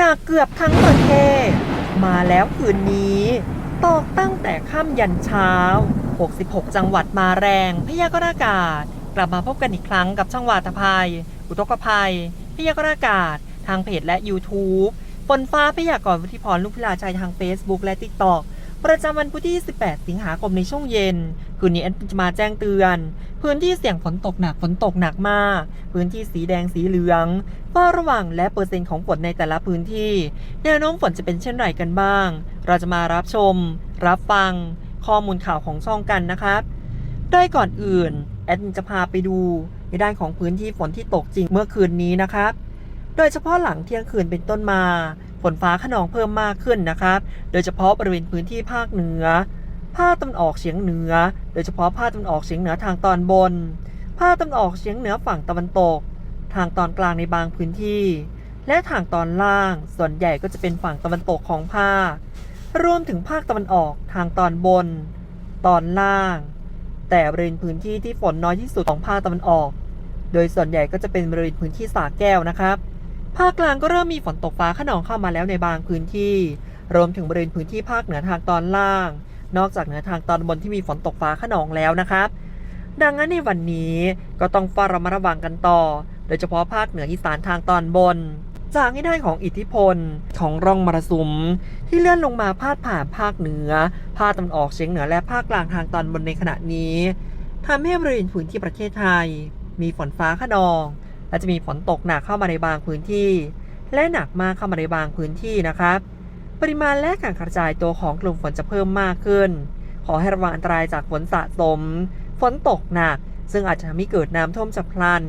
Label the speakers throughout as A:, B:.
A: หนักเกือบทั้งประเทศ มาแล้วคืนนี้ ตกตั้งแต่ค่ำยันเช้า 66 จังหวัดมาแรงพยากรณ์อากาศ กลับมาพบกันอีกครั้งกับช่องวาตภัย อุทกภัย พยากรณ์อากาศ ทางเพจและ YouTube ฝนฟ้าพยากรณ์วุฒิพรลูกพิลาชัยทาง Facebook และ TikTok ประจำวันพุธที่ 18 สิงหาคมในช่วงเย็น คืนนี้แอดจะมาแจ้งเตือน พื้นที่เสี่ยงฝนตกหนักฝนตกหนักมาก พื้นที่สีแดงสีเหลืองเฝ้าระวังและเปอร์เซ็นต์ของฝนในแต่ละพื้นที่ แนวโน้มฝนจะเป็นเช่นไรกันบ้าง เราจะมารับชม รับฟัง ข้อมูลข่าวของช่องกันนะครับโดยก่อนอื่น แอดมินจะพาไปดูในด้านของพื้นที่ฝนที่ตกจริงเมื่อคืนนี้นะครับ โดยเฉพาะหลังเที่ยงคืนเป็นต้นมา ฝนฟ้าขนองเพิ่มมากขึ้นนะครับ โดยเฉพาะบริเวณพื้นที่ภาคเหนือ ภาคตะวันออกเฉียงเหนือ โดยเฉพาะภาคตะวันออกเฉียงเหนือทางตอนบน ภาคตะวันออกเฉียงเหนือฝั่งตะวันตก ทางตอนกลางในบางพื้นที่ และทางตอนล่าง ส่วนใหญ่ก็จะเป็นฝั่งตะวันตกของภาค รวมถึงภาคตะวันออกทางตอนบน ตอนล่าง แต่บริเวณพื้นที่ที่ฝนน้อยที่สุดของภาคตะวันออก โดยส่วนใหญ่ก็จะเป็นบริเวณพื้นที่สาแก้วนะครับ ภาคกลางก็เริ่มมีฝนตกฟ้าขนองเข้ามาแล้วในบางพื้นที่ รวมถึงบริเวณพื้นที่ภาคเหนือทางตอนล่าง นอกจากเหนือทางตอนบนที่มีฝนตกฟ้าขนองแล้วนะครับ ดังนั้นในวันนี้ก็ต้องเฝ้าระมัดระวังกันต่อ โดยเฉพาะภาคเหนืออีสานทางตอนบน จากที่ได้ของอิทธิพลของร่องมรสุม ที่เลื่อนลงมาพาดผ่านภาคเหนือ ภาคตะวันออกเฉียงเหนือและภาคกลางทางตอนบนในขณะนี้ทำให้บริเวณพื้นที่ประเทศไทย มีฝนฟ้าขนอง และจะมีฝนตกหนักเข้ามาในบางพื้นที่ และหนักมากเข้ามาในบางพื้นที่นะครับ ปริมาณและการกระจายตัวของกลุ่มฝนจะเพิ่มมากขึ้น ขอให้ระวังอันตรายจากฝนสะสม ฝนตกหนัก ซึ่งอาจจะทำให้เกิดน้ำท่วมฉับพลัน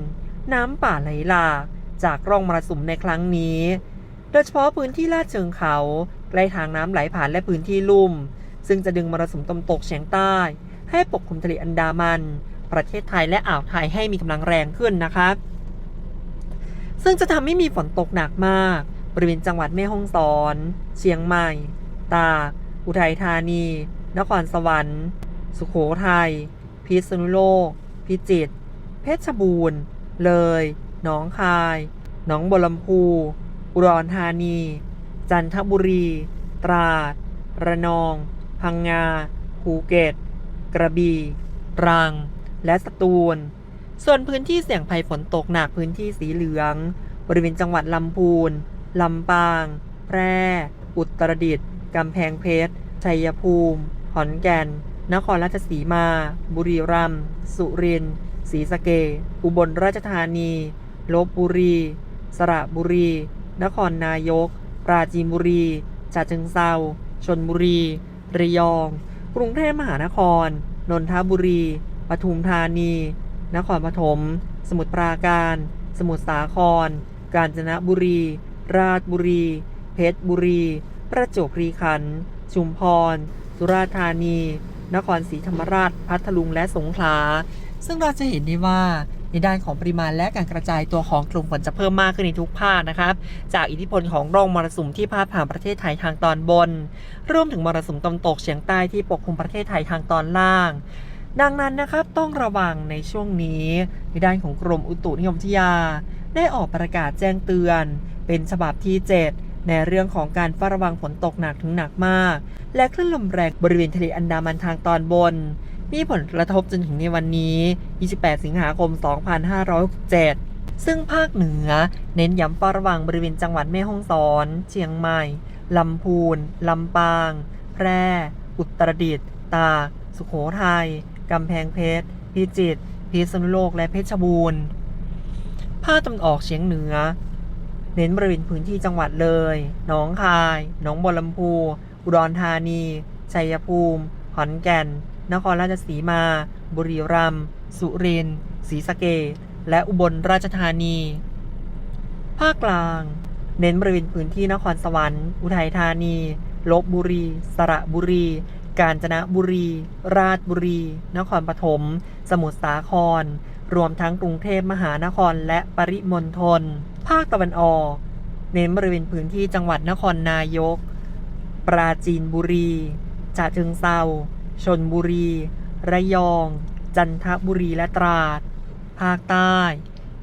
A: น้ำป่าไหลหลาก จากร่องมรสุมในครั้งนี้ โดยเฉพาะพื้นที่ลาดเชิงเขา ใกล้ทางน้ำไหลผ่านและพื้นที่ลุ่ม ซึ่งจะดึงมรสุมตะวันตกเฉียงใต้ ให้ปกคลุมทะเลอันดามัน ประเทศไทยและอ่าวไทยให้มีกำลังแรงขึ้นนะครับซึ่งจะทำให้มีฝนตกหนักมาก บริเวณจังหวัดแม่ฮ่องสอน เชียงใหม่ ตาก อุทัยธานี นครสวรรค์ สุโขทัย พิษณุโลก พิจิตร เพชรบูรณ์ เลย หนองคาย หนองบัวลำพู อุดรธานี จันทบุรี ตราด ระนอง พังงา ภูเก็ต กระบี่ตรัง และสตูล ส่วนพื้นที่เสี่ยงภัยฝนตกหนักพื้นที่สีเหลือง บริเวณจังหวัดลำพูน ลำปาง แพร่ อุตรดิตถ์กำแพงเพชร ชัยภูมิ ขอนแก่น นครราชสีมา บุรีรัมย์ สุรินทร์ ศรีสะเกษอุบลราชธานี ลบบุรี สระบุรี นครนายก ปราจีนบุรีฉะเชิงเซาชนบุรี ระยอง กรุงเทพมหานคร นนทบุรี ปทุมธานี นครปฐม สมุทรปราการ สมุทรสาคร กาญจนบุรี ราชบุรี เพชรบุรี ประจวบคีรีขันธ์ชุมพร สุราษฎร์ธานี นครศรีธรรมราช พัทลุงและสงขลา ซึ่งเราจะเห็นได้ว่าในด้านของปริมาณและการกระจายตัวของกลุ่มฝนจะเพิ่มมากขึ้นในทุกภาคนะครับ จากอิทธิพลของร่องมรสุมที่พาดผ่านประเทศไทยทางตอนบน รวมถึงมรสุมตะวันตกเฉียงใต้ที่ปกคลุมประเทศไทยทางตอนล่าง ดังนั้นนะครับต้องระวังในช่วงนี้ ในด้านของกรมอุตุนิยมวิทยา ได้ออกประกาศแจ้งเตือน เป็นฉบับที่ 7 ในเรื่องของการเฝ้าระวังฝนตกหนักถึงหนักมาก และคลื่นลมแรงบริเวณทะเลอันดามันทางตอนบน มีผลกระทบจนถึงในวันนี้ 28 สิงหาคม 2567 ซึ่งภาคเหนือ เน้นย้ำเฝ้าระวังบริเวณจังหวัดแม่ฮ่องสอน เชียงใหม่ ลำพูน ลำปาง แพร่ อุตรดิตถ์ ตาก สุโขทัย กำแพงเพชร พิจิตร พิษณุโลก และเพชรบูรณ์ ภาคตะวันออกเฉียงเหนือ เน้นบริเวณพื้นที่จังหวัดเลย หนองคาย หนองบัวลำพู อุดรธานี ชัยภูมิ ขอนแก่น นครราชสีมา บุรีรัมย์ สุรินทร์ ศรีสะเกษและอุบลราชธานี ภาคกลาง เน้นบริเวณพื้นที่นครสวรรค์ อุทัยธานี ลบบุรี สระบุรี กาญจนบุรี ราชบุรี นครปฐม สมุทรสาคร รวมทั้งกรุงเทพมหานครและปริมณฑล ภาคตะวันออก เน้นบริเวณพื้นที่จังหวัดนครนายก ปราจีนบุรีฉะเชิงเซาชนบุรี ระยอง จันทบุรีและตราด ภาคใต้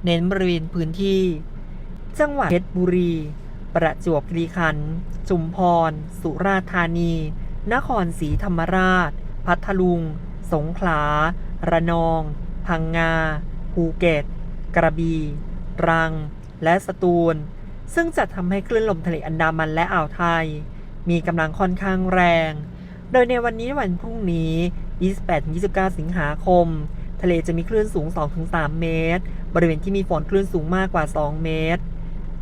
A: เน้นบริเวณพื้นที่ จังหวัดเพชรบุรี ประจวบคีรีขันธ์ชุมพร สุราษฎร์ธานี นครศรีธรรมราช พัทลุง สงขลา ระนอง พังงา ภูเก็ต กระบี่ตรัง และสตูล ซึ่งจะทำให้คลื่นลมทะเลอันดามันและอ่าวไทย มีกำลังค่อนข้างแรง โดยในวันนี้วันพรุ่งนี้ 28-29 สิงหาคม ทะเลจะมีคลื่นสูง 2-3 เมตร บริเวณที่มีฝนคลื่นสูงมากกว่า 2 เมตร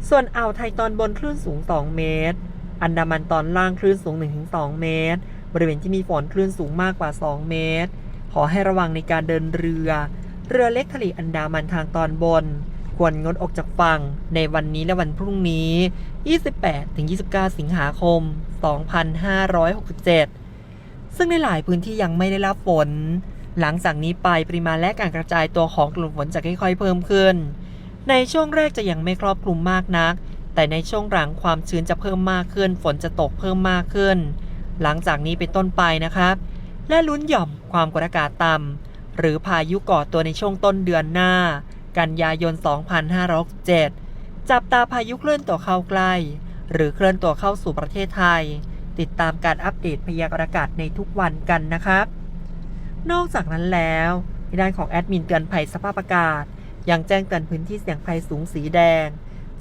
A: ส่วนอ่าวไทยตอนบนคลื่นสูง 2 เมตร อันดามันตอนล่างคลื่นสูง 1-2 เมตร บริเวณที่มีฝนคลื่นสูงมากกว่า 2 เมตร ขอให้ระวังในการเดินเรือ เรือเล็กทะเลอันดามันทางตอนบน ควรงดออกจากฝั่งในวันนี้และวันพรุ่งนี้ 28-29 สิงหาคม 2567 ซึ่งในหลายพื้นที่ยังไม่ได้รับฝน หลังจากนี้ไปปริมาณและการกระจายตัวของกลุ่มฝนจะค่อยๆเพิ่มขึ้น ในช่วงแรกจะยังไม่ครอบคลุมมากนัก แต่ในช่วงหลังความชื้นจะเพิ่มมากขึ้น ฝนจะตกเพิ่มมากขึ้น หลังจากนี้เป็นต้นไปนะครับ และลุ้นหย่อมความกดอากาศต่ำหรือพายุก่อตัวในช่วงต้นเดือนหน้า กันยายน 2567 จับตาพายุเคลื่อนตัวเข้าใกล้ หรือเคลื่อนตัวเข้าสู่ประเทศไทย ติดตามการอัปเดตพยากรณ์อากาศในทุกวันกันนะครับ นอกจากนั้นแล้วในด้านของแอดมินเตือนภัยสภาพอากาศ ยังแจ้งเตือนพื้นที่เสี่ยงภัยสูงสีแดง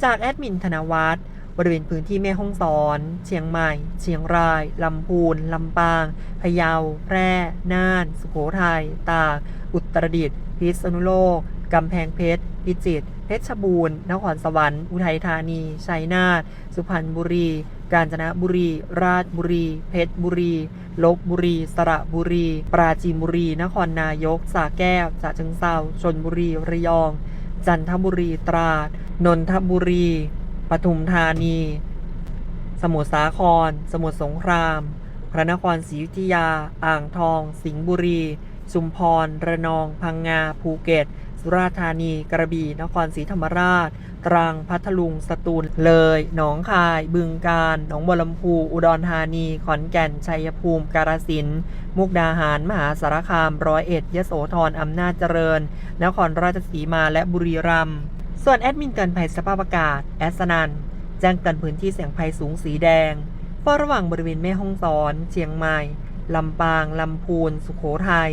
A: จากแอดมินธนวัฒน์บริเวณพื้นที่แม่ฮ่องสอน เชียงใหม่ เชียงราย ลำพูน ลำปาง พะเยา แพร่ น่าน สุโขทัย ตาก อุตรดิตถ์ พิษณุโลก กำแพงเพชร พิจิตร เพชรบูรณ์ นครสวรรค์ อุทัยธานี ชัยนาท สุพรรณบุรี กาญจนบุรี ราชบุรี เพชรบุรี ลบบุรี สระบุรี ปราจีนบุรี นครนายก สระแก้วฉะเชิงเทราชนบุรี ระยอง จันทบุรี ตราด นนทบุรี ปทุมธานี สมุทรสาคร สมุทรสงคราม พระนครศรีอยุธยา อ่างทอง สิงห์บุรี ชุมพร ระนอง พังงา ภูเก็ต สุราษฎร์ธานี กระบี่ นครศรีธรรมราช ตรัง พัทลุง สตูล เลย หนองคาย บึงกาฬ หนองบัวลำพู อุดรธานี ขอนแก่น ชัยภูมิ กาฬสินธุ์ มุกดาหาร มหาสารคาม ร้อยเอ็ด ยโสธร อำนาจเจริญ นครราชสีมา และบุรีรัมย์ ส่วนแอดมินเตือนภัยสภาพอากาศ แอสนันแจ้งเตือนพื้นที่เสี่ยงภัยสูงสีแดงเฝ้าระวังบริเวณแม่ฮ่องสอน เชียงใหม่ ลำปาง ลำพูน สุโขทัย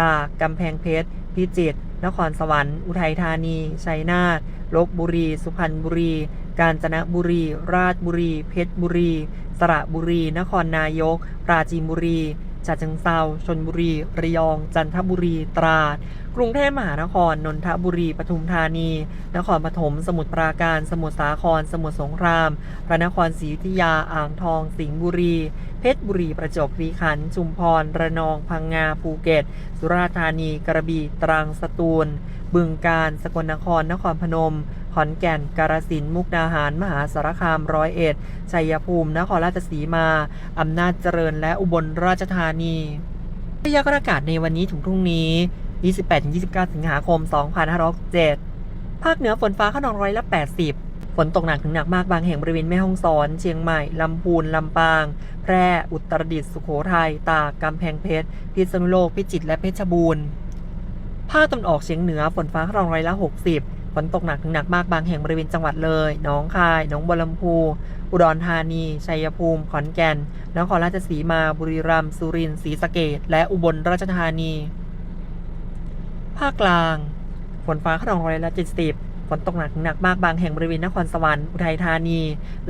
A: ตาก กำแพงเพชร พิจิตร นครสวรรค์ อุทัยธานี ชัยนาทลบบุรี สุพรรณบุรี กาญจนบุรี ราชบุรี เพชรบุรี สระบุรี นครนายก ปราจีนบุรีฉะเชิงเทราชนบุรี ระยอง จันทบุรี ตราดกรุงเทพมหานคร นนทบุรี ปทุมธานี นครปฐม สมุทรปราการ สมุทรสาคร สมุทรสงคราม พระนครศรีอยุธยา อ่างทอง สิงห์บุรี เพชรบุรี ประจวบคีรีขันธ์ ชุมพร ระนอง พังงา ภูเก็ต สุราษฎร์ธานี กระบี่ ตรัง สตูล บึงกาฬ สกลนคร นครพนม ขอนแก่น กาฬสินธุ์ มุกดาหาร มหาสารคาม ร้อยเอ็ด ชัยภูมิ นครราชสีมา อำนาจเจริญ และอุบลราชธานีพยากรณ์อากาศในวันนี้ถึงพรุ่งนี้ 28-29 สิงหาคม 2567ภาคเหนือฝนฟ้าขนองร้อยละ 80 ฝนตกหนักถึงหนักมากบางแห่งบริเวณแม่ฮ่องสอน เชียงใหม่ ลำพูน ลำปาง แพร่ อุตรดิตถ์ สุโขทัย ตาก กำแพงเพชร พิษณุโลก พิจิตร และเพชรบูรณ์ ภาคตะวันออกเฉียงเหนือฝนฟ้าขนองร้อยละ 60ฝนตกหนักถึงหนักมากบางแห่งบริเวณจังหวัดเลย หนองคาย หนองบัวลำพู อุดรธานี ชัยภูมิ ขอนแก่น นครราชสีมา บุรีรัมย์ สุรินทร์ ศรีสะเกษและอุบลราชธานี ภาคกลาง ฝนฟ้าขนองร้อยละ70ฝนตกหนักหนักมากบางแห่งบริเวณนครสวรรค์ อุทัยธานี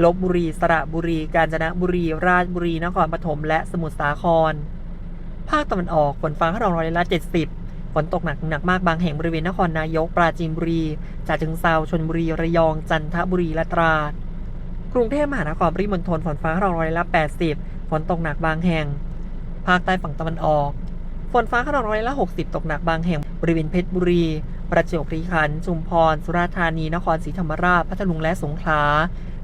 A: ลบบุรี สระบุรี กาญจนบุรี ราชบุรี นครปฐม และสมุทรสาคร ภาคตะวันออก ฝนฟ้าขนองร้อยละ70ฝนตกหนักหนักมากบางแห่งบริเวณนครนายก ปราจีนบุรีฉะเชิงเทราชลบุรี ระยอง จันทบุรี และตราด กรุงเทพมหานครปริมณฑล ฝนฟ้าขนองร้อยละ80ฝนตกหนักบางแห่ง ภาคใต้ฝั่งตะวันออก ฝนฟ้าขนองร้อยละ 60 ตกหนักบางแห่งบริเวณเพชรบุรี ประจวบคีรีขันธ์ชุมพร สุราษฎร์ธานี นครศรีธรรมราช พัทลุงและสงขลา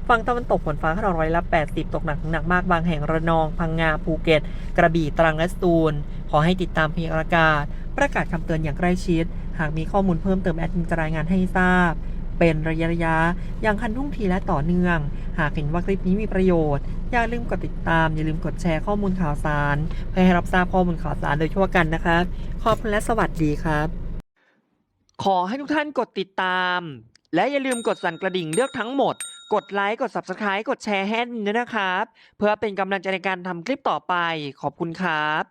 A: ฝั่งตะวันตกฝนฟ้าขนองร้อยละ 80 ตกหนักหนักมากบางแห่งระนอง พังงา ภูเก็ต กระบี่ตรังและสตูล ขอให้ติดตามพยากรณ์อากาศ ประกาศคำเตือนอย่างใกล้ชิด หากมีข้อมูลเพิ่มเติมแอดมินจะรายงานให้ทราบ เป็นระยะระยะอย่างคันทุ่งทีและต่อเนื่อง หากเห็นว่าคลิปนี้มีประโยชน์ อย่าลืมกดติดตาม อย่าลืมกดแชร์ข้อมูลข่าวสาร เพื่อให้รับทราบข้อมูลข่าวสารโดยทั่วกันนะครับขอบคุณและสวัสดีครับ ขอให้ทุกท่านกดติดตาม และอย่าลืมกดสั่นกระดิ่งเลือกทั้งหมด กดไลค์ กด Subscribe กดแชร์ให้ด้วยนะครับ เพื่อเป็นกำลังใจในการทำคลิปต่อไป ขอบคุณครับ